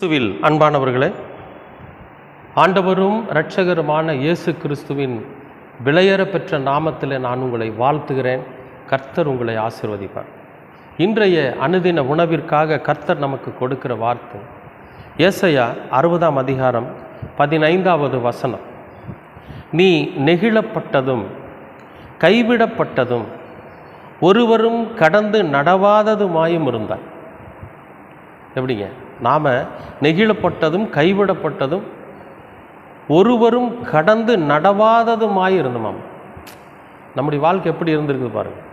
கிறிஸ்துவில் அன்பானவர்களே ஆண்டவரும் இரட்சகருமான இயேசு கிறிஸ்துவின் விலையேற பெற்ற நாமத்தில் நான் உங்களை வாழ்த்துகிறேன். கர்த்தர் உங்களை ஆசிர்வதிப்பார். இன்றைய அனுதின உணவிற்காக கர்த்தர் நமக்கு கொடுக்கிற வார்த்தை ஏசையா அறுபதாம் அதிகாரம் பதினைந்தாவது வசனம். நீ நெகிழப்பட்டதும் கைவிடப்பட்டதும் ஒருவரும் கடந்து நடவாததுமாயும் இருந்தாய். எப்படிங்க? நாம் நெகிழப்பட்டதும் கைவிடப்பட்டதும் ஒருவரும் கடந்து நடவாததுமாய் இருந்தோமாம். நம்முடைய வாழ்க்கை எப்படி இருந்திருக்குது பாருங்கள்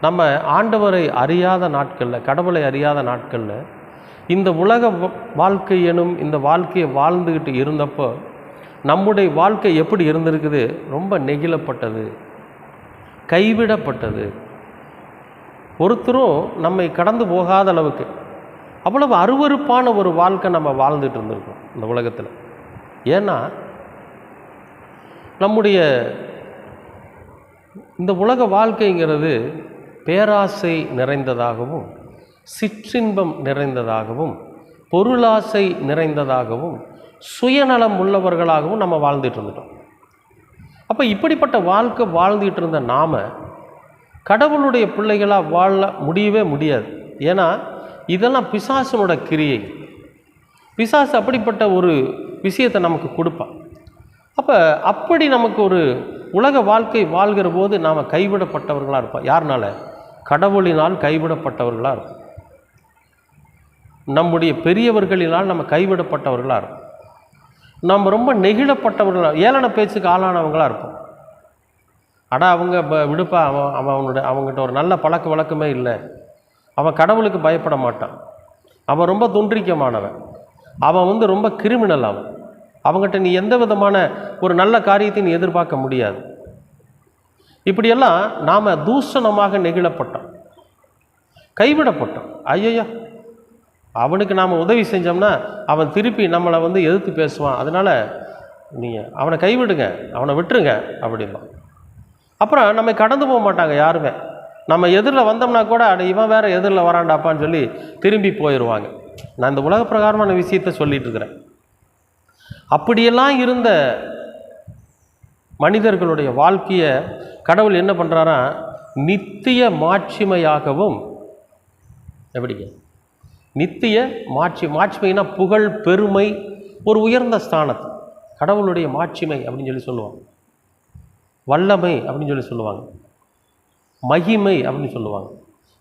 நம்ம ஆண்டவரை அறியாத நாட்களில் கடவுளை அறியாத நாட்களில் இந்த உலக வ- வாழ்க்கை எனும் இந்த வாழ்க்கையை வாழ்ந்துக்கிட்டு இருந்தப்போ நம்முடைய வாழ்க்கை எப்படி இருந்திருக்குது? ரொம்ப நெகிழப்பட்டது கைவிடப்பட்டது. ஒருத்தரும் நம்மை கடந்து போகாத அளவுக்கு அவ்வளவு அருவருப்பான ஒரு வாழ்க்கை நம்ம வாழ்ந்துட்டு இருந்திருக்கோம் இந்த உலகத்தில். ஏன்னா நம்முடைய இந்த உலக வாழ்க்கைங்கிறது பேராசை நிறைந்ததாகவும் சிற்றின்பம் நிறைந்ததாகவும் பொருளாசை நிறைந்ததாகவும் சுயநலம் உள்ளவர்களாகவும் நம்ம வாழ்ந்துட்டு இருந்துட்டோம். அப்போ இப்படிப்பட்ட வாழ்க்கை வாழ்ந்துட்டு இருந்த நாம கடவுளுடைய பிள்ளைகளாக வாழ முடியவே முடியாது. ஏன்னா இதெல்லாம் பிசாசனோட கிரியை. பிசாசு அப்படிப்பட்ட ஒரு விஷயத்தை நமக்கு கொடுப்பான் அப்போ அப்படி நமக்கு ஒரு உலக வாழ்க்கை வாழ்கிற போது நாம் கைவிடப்பட்டவர்களாக இருப்போம். யாருனால? கடவுளினால் கைவிடப்பட்டவர்களாக இருப்போம். நம்முடைய பெரியவர்களினால் நம்ம கைவிடப்பட்டவர்களாக இருப்போம். நம்ம ரொம்ப நெகிழப்பட்டவர்களாக ஏளன பேச்சுக்கு ஆளானவங்களாக இருப்போம். அட அவங்க விடுப்பா அவன் அவன் அவனுடைய அவங்ககிட்ட ஒரு நல்ல பழக்க வழக்கமே இல்லை. அவன் கடவுளுக்கு பயப்பட மாட்டான். அவன் ரொம்ப துன்றிக்கமானவன். அவன் வந்து ரொம்ப கிரிமினல் அவன். அவங்ககிட்ட நீ எந்த விதமான ஒரு நல்ல காரியத்தை நீ எதிர்பார்க்க முடியாது. இப்படியெல்லாம் நாம் தூஷணமாக நெகிழப்பட்டோம். கைவிடப்பட்டோம். ஐயையா! அவனுக்கு நாம் உதவி செஞ்சோம்னா அவன் திருப்பி நம்மளை வந்து எதிர்த்து பேசுவான். அதனால் நீங்கள் அவனை கைவிடுங்க அவனை விட்டுருங்க அப்படின்பான் அப்புறம் நம்ம கடந்து போக மாட்டாங்க யாருமே. நம்ம எதிரில் வந்தோம்னா கூட அட இவன் வேறு எதிரில் வராண்டாப்பான்னு சொல்லி திரும்பி போயிடுவாங்க நான் இந்த உலக பிரகாரமான விஷயத்த சொல்லிட்டு இருக்கிறேன். அப்படியெல்லாம் இருந்த மனிதர்களுடைய வாழ்க்கையை கடவுள் என்ன பண்ணுறாரா நித்திய மாட்சிமையாகவும் எப்படிங்க? நித்திய மாட்சி மாட்சிமைனா புகழ் பெருமை ஒரு உயர்ந்த ஸ்தானத்து. கடவுளுடைய மாட்சிமை அப்படின்னு சொல்லி சொல்லுவாங்க. வல்லமை அப்படின்னு சொல்லி சொல்லுவாங்க. மகிமை அப்படின்னு சொல்லுவாங்க.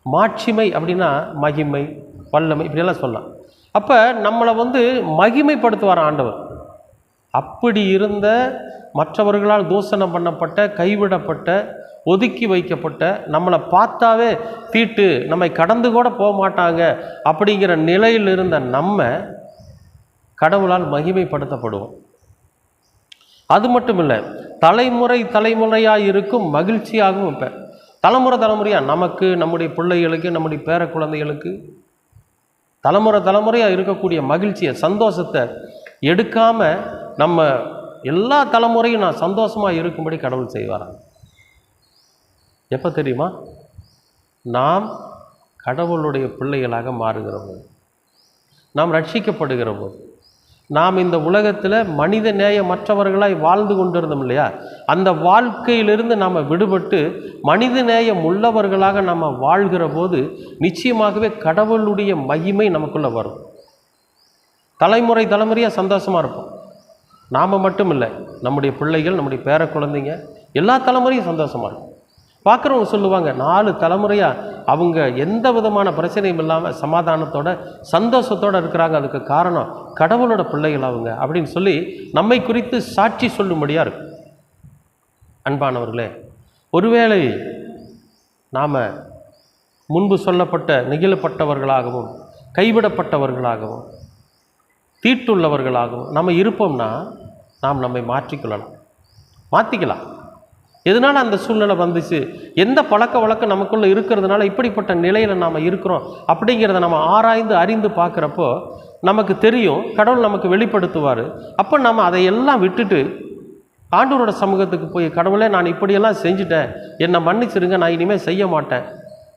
மாட்சிமை அப்படின்னா மகிமை வல்லமை இப்படியெல்லாம் சொல்லலாம். அப்போ நம்மளை வந்து மகிமைப்படுத்துவார் ஆண்டவர். அப்படி இருந்த மற்றவர்களால் தூசணம் பண்ணப்பட்ட கைவிடப்பட்ட ஒதுக்கி வைக்கப்பட்ட நம்மளை பார்த்தாவே தீட்டு நம்மை கடந்து கூட போக மாட்டாங்க அப்படிங்கிற நிலையில் இருந்த நம்ம கடவுளால் மகிமைப்படுத்தப்படுவோம். அது மட்டும் இல்லை தலைமுறை தலைமுறையாக இருக்கும் மகிழ்ச்சியாகவும் இப்போ தலைமுறை தலைமுறையாக நமக்கு நம்முடைய பிள்ளைகளுக்கு நம்முடைய பேர குழந்தைகளுக்கு தலைமுறை தலைமுறையாக இருக்கக்கூடிய மகிழ்ச்சியை சந்தோஷத்தை எடுக்காமல் நம்ம எல்லா தலைமுறையும் நான் சந்தோஷமாக இருக்கும்படி கடவுள் செய்வாராம். எப்போ தெரியுமா? நாம் கடவுளுடைய பிள்ளைகளாக மாறுகிற போது நாம் ரட்சிக்கப்படுகிற போது நாம் இந்த உலகத்தில் மனித நேயமற்றவர்களாய் வாழ்ந்து கொண்டிருந்தோம் இல்லையா? அந்த வாழ்க்கையிலிருந்து நாம் விடுபட்டு மனித நேயம் உள்ளவர்களாக நம்ம வாழ்கிற போது நிச்சயமாகவே கடவுளுடைய மகிமை நமக்குள்ளே வரும். தலைமுறை தலைமுறையாக சந்தோஷமாக இருப்போம். நாம் மட்டும் இல்லை நம்முடைய பிள்ளைகள் நம்முடைய பேர குழந்தைங்க எல்லா தலைமுறையும் சந்தோஷமாக இருக்கும். பார்க்குறவங்க சொல்லுவாங்க நாலு தலைமுறையாக அவங்க எந்த விதமான பிரச்சனையும் இல்லாமல் சமாதானத்தோட சந்தோஷத்தோடு இருக்கிறாங்க. அதுக்கு காரணம் கடவுளோட பிள்ளைகள் அவங்க அப்படின்னு சொல்லி நம்மை குறித்து சாட்சி சொல்லும்படியாக இருக்கும். அன்பானவர்களே ஒருவேளை நாம் முன்பு சொல்லப்பட்ட நெகிழப்பட்டவர்களாகவும் கைவிடப்பட்டவர்களாகவும் தீட்டுள்ளவர்களாகவும் நம்ம இருப்போம்னா நாம் நம்மை மாற்றிக்கொள்ளலாம். மாற்றிக்கலாம் எதனால் அந்த சூழ்நிலை வந்துச்சு? எந்த பழக்க வழக்கம் நமக்குள்ளே இருக்கிறதுனால இப்படிப்பட்ட நிலையில் நாம் இருக்கிறோம் அப்படிங்கிறத நம்ம ஆராய்ந்து அறிந்து பார்க்குறப்போ நமக்கு தெரியும் கடவுள் நமக்கு வெளிப்படுத்துவார். அப்போ நம்ம அதையெல்லாம் விட்டுட்டு ஆண்டவரோட சமூகத்துக்கு போய் கடவுளே நான் இப்படியெல்லாம் செஞ்சுட்டேன். என்னை மன்னிச்சிருங்க நான் இனிமேல் செய்ய மாட்டேன்.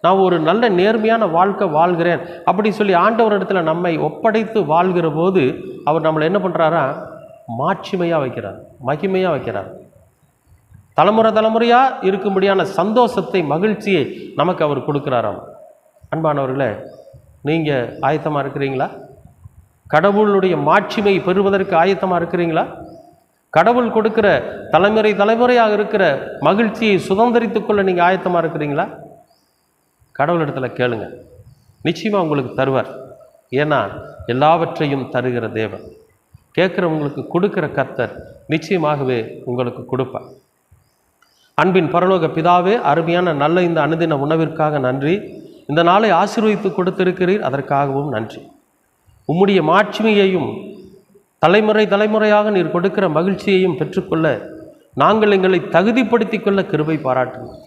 நான் ஒரு நல்ல நேர்மையான வாழ்க்கை வாழ்கிறேன். அப்படி சொல்லி ஆண்டவரிடத்துல நம்மை ஒப்படைத்து வாழ்கிற போது அவர் நம்மளை என்ன பண்ணுறாரா மாட்சிமையாக வைக்கிறார் மகிமையாக வைக்கிறார். தலைமுறை தலைமுறையாக இருக்கும்படியான சந்தோஷத்தை மகிழ்ச்சியை நமக்கு அவர் கொடுக்குறாராம். அன்பானவர்களே நீங்கள் ஆயத்தமாக இருக்கிறீங்களா? கடவுளுடைய மாட்சிமை பெறுவதற்கு ஆயத்தமாக இருக்கிறீங்களா? கடவுள் கொடுக்கிற தலைமுறை தலைமுறையாக இருக்கிற மகிழ்ச்சியை சுதந்திரித்து கொள்ள நீங்கள் ஆயத்தமாக இருக்கிறீங்களா? கடவுளிடத்தில் கேளுங்க. நிச்சயமாக உங்களுக்கு தருவார். ஏன்னா எல்லாவற்றையும் தருகிற தேவன். கேட்குறவங்களுக்கு கொடுக்குற கத்தர் நிச்சயமாகவே உங்களுக்கு கொடுப்பார். அன்பின் பரலோக பிதாவே அருமையான நல்ல இந்த அனுதின உணவிற்காக நன்றி. இந்த நாளை ஆசீர்வதித்து கொடுத்திருக்கிறீர் அதற்காகவும் நன்றி. உம்முடைய மாட்சிமையையும் தலைமுறை தலைமுறையாக நீர் கொடுக்கிற மகிழ்ச்சியையும் பெற்றுக்கொள்ள நாங்கள் எங்களை தகுதிப்படுத்திக் கொள்ள கிருபை பாராட்டுங்கள்.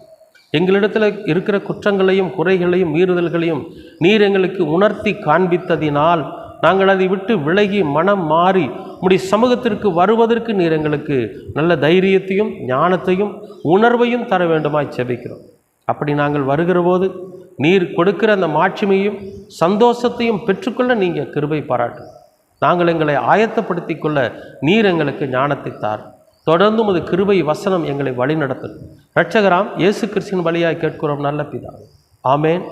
எங்களிடத்தில் இருக்கிற குற்றங்களையும் குறைகளையும் மீறுதல்களையும் நீர் எங்களுக்கு உணர்த்தி காண்பித்ததினால் நாங்கள் அதை விட்டு விலகி மனம் மாறி உம்முடைய சமூகத்திற்கு வருவதற்கு நீர் எங்களுக்கு நல்ல தைரியத்தையும் ஞானத்தையும் உணர்வையும் தர வேண்டுமாய் செபிக்கிறோம் அப்படி நாங்கள் வருகிற போது நீர் கொடுக்கிற அந்த மாட்சிமையும் சந்தோஷத்தையும் பெற்றுக்கொள்ள நீங்கள் கிருபை பாராட்டு. நாங்கள் எங்களை ஆயத்தப்படுத்தி கொள்ள நீர் எங்களுக்கு ஞானத்தை தார். தொடர்ந்து உமது கிருபை வசனம் எங்களை வழிநடத்தும். ரட்சகராம் இயேசு கிறிஸ்தின் வழியாய் கேட்கிறோம் நல்ல பிதா. ஆமேன்.